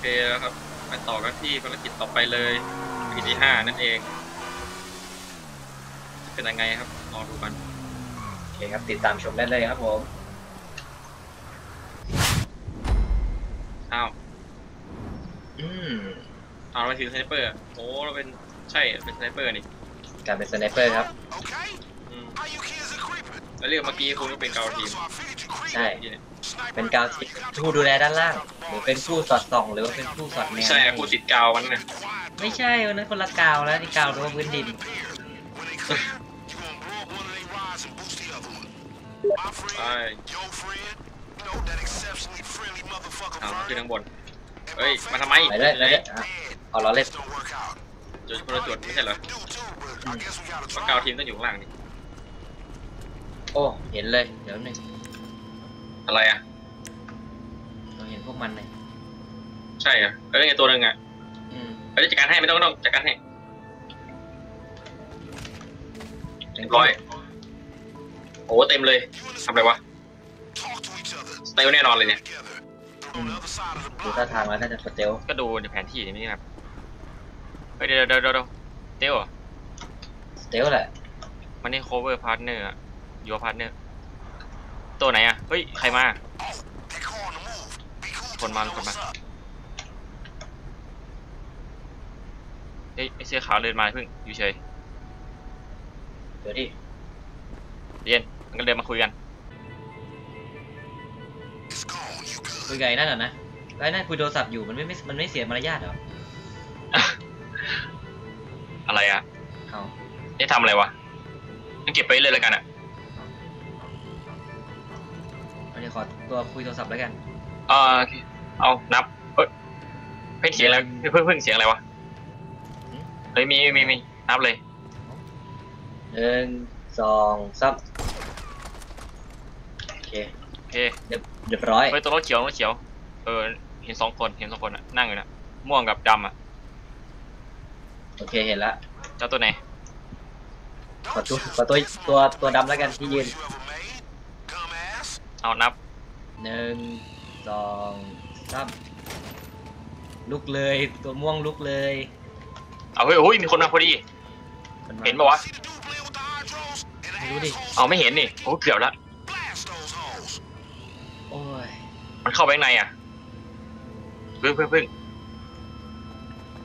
เคแล้วครับไปต่อกันที่ภารกิจต่อไปเลยภารกิจที่ห้านั่นเอง จะเป็นยังไงครับรอดูกันโอเคครับติดตามชมได้เลยครับผมอ้าวอืมอ้าวเราเป็นทีมสไนเปอร์อะโอ้เราเป็นใช่เป็นสไนเปอร์นี่การเป็นสไนเปอร์ครับ Okay? อืม How you kids are creeping? แล้วเรื่องเมื่อกี้คุณก็เป็นเกาทีม So I figured you creep. ใช่ เมื่อกี้เนี่ย เป็นกาวที่ผู้ดูแลด้านล่าง หรือเป็นผู้สอดส่อง หรือว่าเป็นผู้สอดแนไม่วใช่อะกูติดกาวมันนะไม่ใช่วันนั้นคนละกาวแล้วนี่กาวรั้วพื้นดิน When they clear, you gonna blow up one of their rods and boost the other one. My friend, ใช่ your friend, you know that exceptionally friendly motherfucker อ้าวมันขึ้น Vernon. ข้างบน เฮ้ย มาทำไมไปเลยไปเลยอะเอาเราเล่น This don't work out. จุดคนละจุดไม่ใช่เหรอ Do too, but I guess we gotta เพราะ try. กาวทีมต้องอยู่ข้างล่างนี่ โอ้ เห็นเลย เดี๋ยวหนึ่งอะไรอะ เราเห็นพวกมันเลยใช่อะเอ้ยไงตัวหนึ่งอะอืมเอ้ยจัดการให้ไม่ต้องไม่ต้องจัดการให้เรียบร้อยโอ้เต็มเลยทำอะไรวะ Talk to each other. สเตลแน่นอนเลยเนี่ย Together. But on the other side of the ดู block, ท่าทางแล้วน่าจะสเตลก็ดูในแผนที่นี่ไม่ใช่ครับเฮ้ยเดี๋ยวเดี๋ยวเดี๋ยวเดี๋ยวเดี๋ยวสเตลแหละมันนี่ cover partner อะ your partner ตัวไหนอะเฮ้ย ใครมา Be cool Con till man, we know con what's man. up. เฮ้ยไอเสื้อขาวเดินมาเพิ่งอยู่เฉยเดี๋ยวดิเรียนมันก็เดินมาคุยกัน It's gone. You good? คุยไงนั่นเหรอนะไอ้นั่นคุยโทรศัพท์อยู่มันไม่ไม่มันไม่เสียมารยาทเหรออะไรอะเอานี่ทำอะไรวะยังเก็บไปเลยแล้วกันอะเอาเดี๋ยวขอตัวคุยโทรศัพท์แล้วกันเออโอเค เอานับเฮ้ยเพิ่งเสียงอะไรเพิ่งเพิ่งเสียงอะไรวะหืมเฮ้ยมีมีมีนับเลยหนึ่งสองสามโอเคโอเคเรียบเรียบร้อยเฮ้ยตัวรถเขียวรถเขียวเออเห็นสองคนเห็นสองคนอะนั่งอยู่นะม่วงกับดำอะโอเคเห็นละเจ้าตัวไหนขอตัวขอตัวตัวตัวดำแล้วกันที่ยืน You ever made? Dumbass. เอานับหนึ่งสอง สามลุกเลย ตัวม่วงลุกเลยเอาเฮ้ยโอ้ยมีคนมาพอดี มัมาเห็นปะวะ See the dude playing with the hydros? And the Rudy. assholes เอาไม่เห็นนี่โอ้เกือบละ blast those hoes. โอ้ยมันเข้าไปข้างในอะเพิ่งเพิ่งเพิ่ง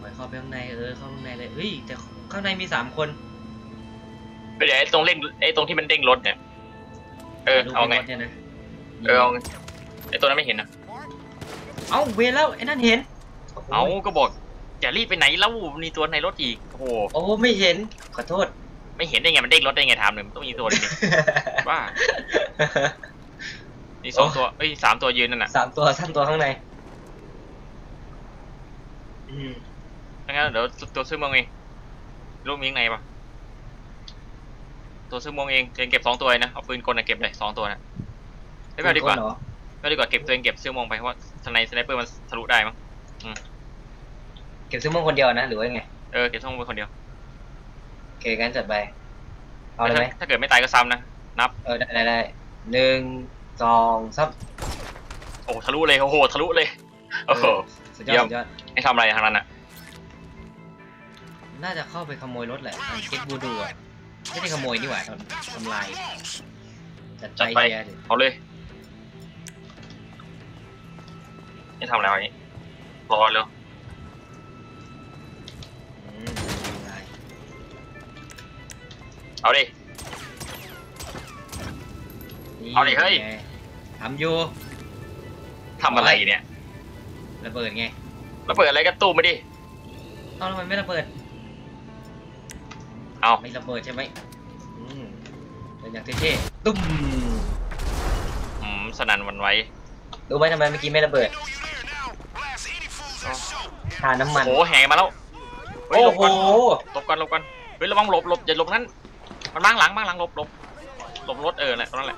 ปล่อยเข้าไปข้างในเออเข้าข้างในเลยเฮ้ยแต่ข้างในมีสามคนไปเดี๋ยวไอ้ตรงเร่งไอ้ตรงที่มันเด้งรถเนี่ย เออดูเอาไงป็นรถเนี่ยนะเออเอาไงไอ้ตัวนั้นไม่เห็นนะ เอาเวรแล้วไอ้นั่นเห็น เอาก็บอกอย่ารีบไปไหนแล้วมีตัวในรถอีก โอ้โหโอ้ไม่เห็นขอโทษ ไม่เห็นได้ไงมันเด้งรถได้ไงถามหนึ่งต้องมีตัวหนึงดิว่านี่สองตัวเอ้ยสามตัวยืนนั่นน่ะสามตัวสามตัวข้างในอืมงั้นเดี๋ยวตัวซื้อเมืองเองลูกมีข้างในปะตัวซื้อเมืองเองเองเก็บสองตัวเลยนะเอาปืนกลนะเก็บเลยสองตัวนะไม่เอาดีกว่าคนเหรอไม่เอาดีกว่าเก็บตัวเองเก็บซื้อเมืองไปเพราะว่า สไนสไนเปอร์มันทะลุได้มั้งเก็บซื้อม่วงคนเดียวนะหรือว่าไงเออเก็บซื้อเมืองไปคนเดียวโอเคงั้นจัดไปเอาเลยไหมถ้าถ้าเกิดไม่ตายก็ซ้ำนะนับเออได้ได้ได้หนึ่งสองสามโอ้ทะลุเลยโอ้โหทะลุเลยโอ้โห สุดยเยี่อยดมสุดยอดไม่ทำอะไรทางนั้นอะน่าจะเข้าไปขโมยรถแหละทางเก็ตบูดูอะไม่ได้ขโมยนี่หว่าทำทำลายจัดใจเฮียดิเอาเลย ไม่ทำอะไรวะนี่รอเร็วอืมทำลายเอาดิ นี่เอาดิเฮ้ย ไงทำอยู่ทำอะไรเนี่ยระเบิดไงแล้วเปิดอะไรกันตู้มาดิ เอ้าทำไมไม่ระเบิดเอาไม่ระเบิดใช่ไหมอืมเป็นอย่างเท่ๆตุ้มอืมสนั่นหวันไหวรู้ไหมทำไมเมื่อกี้ไม่ระเบิด ทาน้ำมัน โอ้โหแหงมาแล้วเฮ้ยโอ้หลบโห ก่อนหลบก่อนหลบก่อนเฮ้ยระวังหลบหลบอย่าหลบนั้นมันบ้างหลังบ้างหลังหลบหลบหลบรถเออแหละตรงนั้นแหละ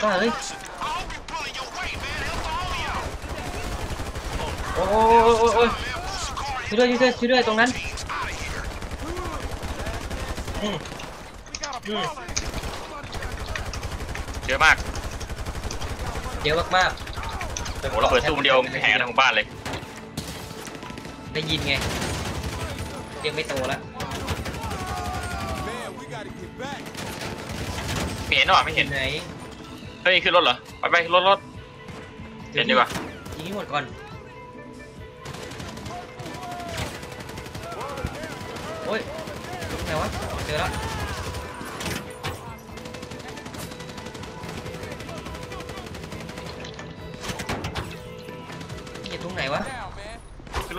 ก็เฮ้ย I hope you pulling your weight, man. Help the homie out. โอ้โหโอ้โหโอ้โห Man, push the car ช่วยด้วยช่วยด้วยช่วยด้วยตรงนั้น He's out of here. อืมอืมเยอะมากเยอะมากๆไป โอ้เราเปิดตู้เดียวแหงทั้งบ้านเลย ได้ยินไงยังไม่โตแล้วไม่เห็นหรอไม่เห็นไหนเฮ้ยขึ้นรถเหรอไปไปรถรถเห็นดีกว่ายิงให้หมดก่อนโอ้ยไหนวะเจอแล้ว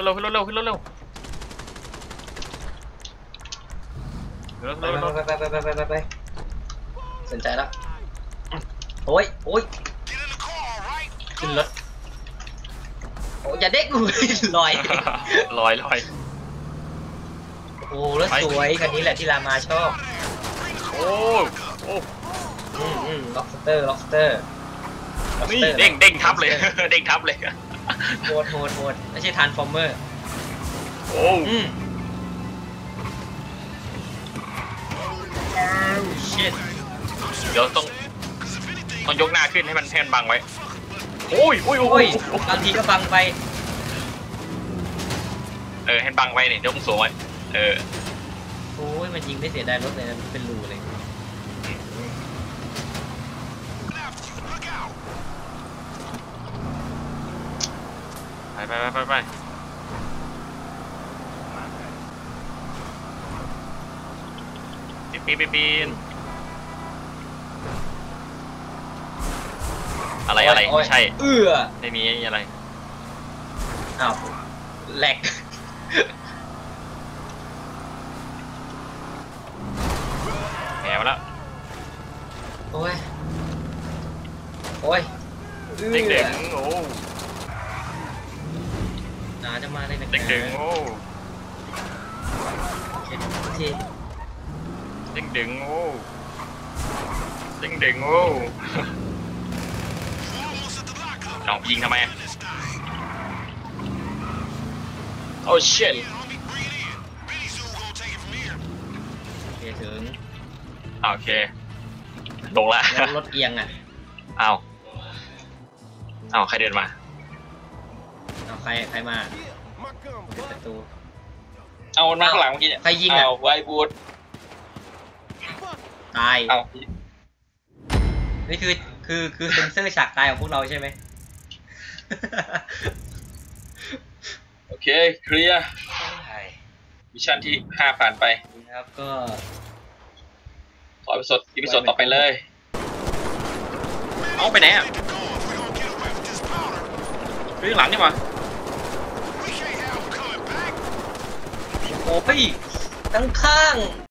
เร็วขึ้นรถเร็วขึ้นรถเร็วขึ้นรถไปเร็วขึ้นรถไปไปไปไปไปไปสนใจแล้วโอ้ยโอ้ย Get in the car, all right? ขึ้นรถโอ้ยอย่าเด็กกูลอยลอยลอยโอ้แล้วสวยคันนี้แหละที่รามาชอบโอ้โอ้อืมอืมล็อกสเตอร์ล็อกสเตอร์นี่เด้งเด้งทับเลยเด้งทับเลย โหดโหดโหดไม่ใช่ทานฟอร์เมอร์โอ้อืมชิตเดี๋ยวต้องต้องยกหน้าขึ้นให้มันแทนบังไว้ โอ้ยโอ้ยโอ้โอ้ยยบางทีก็บังไป เออให้บังไว้นี่ยกสูงไว้เออ โอ้ยมันยิงไม่เสียดายรถเลยนะมันเป็นรูเลย ไปไปไปไปไปปีนปีนปีนปีนอะไรอะไรโยไม่ใช่ เอื้อไม่มีอะไร อ้าวแหลก แหมมาแล้ว โอ้ย โอ้ยอื้อ เด็กเด็กโอ้หนา จะมาเลยนะเด็กเด็กโอ้เห็นทีเด็กเด็กโอ้เด็กเด็กโอ้ You almost at the lockup. เอายิงทำไม In this thing. โอ้ shit Yeah, homie, bring it in. Benny Zoo gonna take it from here. โอเคถึงโอเคลงละแล้วรถเอียงอะเอาเอาใครเดินมาเอาใครใครมา ปิดประตู เอามาข้างหลังเมื่อกี้เนี่ยใครยิงอะเอาไว้บูทตาย เอานี่คือคือคือเซนเซอร์ฉากตายของพวกเราใช่ไหม โอเคเคลียร์มิชชั่นที่ห้าผ่านไปนะครับก็ขออีพิโซดอีพิโซดต่อไปเลย เอาไปไหนอะ Get the guards. We gonna get away with this powder. เรื่องหลังนี่มา โอ้ยทั้งข้าง